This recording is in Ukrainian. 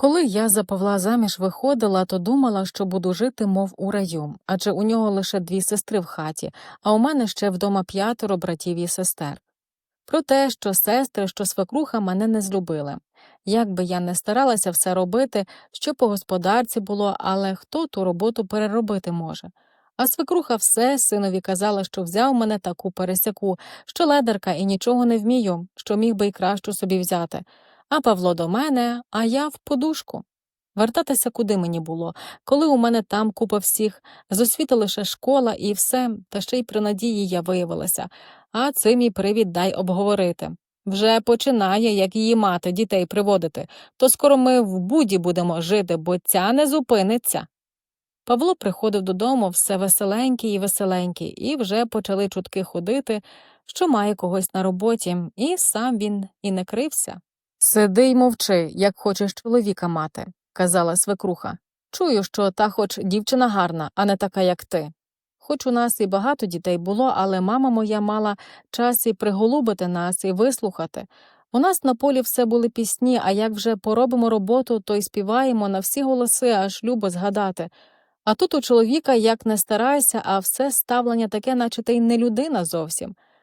Коли я за Павла заміж виходила, то думала, що буду жити, мов у раю, адже у нього лише дві сестри в хаті, а у мене ще вдома п'ятеро братів і сестер. Про те, що сестри, що свекруха мене не злюбили. Як би я не старалася все робити, що по господарці було, але хто ту роботу переробити може? А свекруха все синові казала, що взяв мене таку пересяку, що ледерка і нічого не вмію, що міг би й кращу собі взяти. А Павло до мене, а я в подушку. Вертатися куди мені було, коли у мене там купа всіх, з освіти лише школа і все, та ще й при надії я виявилася, а це мій привід дай обговорити. Вже починає, як її мати, дітей приводити, то скоро ми в буді будемо жити, бо ця не зупиниться. Павло приходив додому все веселенький і веселенький, і вже почали чутки ходити, що має когось на роботі, і сам він і не крився. Сиди й мовчи, як хочеш чоловіка мати, казала свекруха. Чую, що та хоч дівчина гарна, а не така, як ти. Хоч у нас і багато дітей було, але мама моя мала час і приголубити нас, і вислухати. У нас на полі все були пісні, а як вже поробимо роботу, то й співаємо на всі голоси, аж любо згадати. А тут у чоловіка як не старайся, а все ставлення таке, наче ти й не людина зовсім.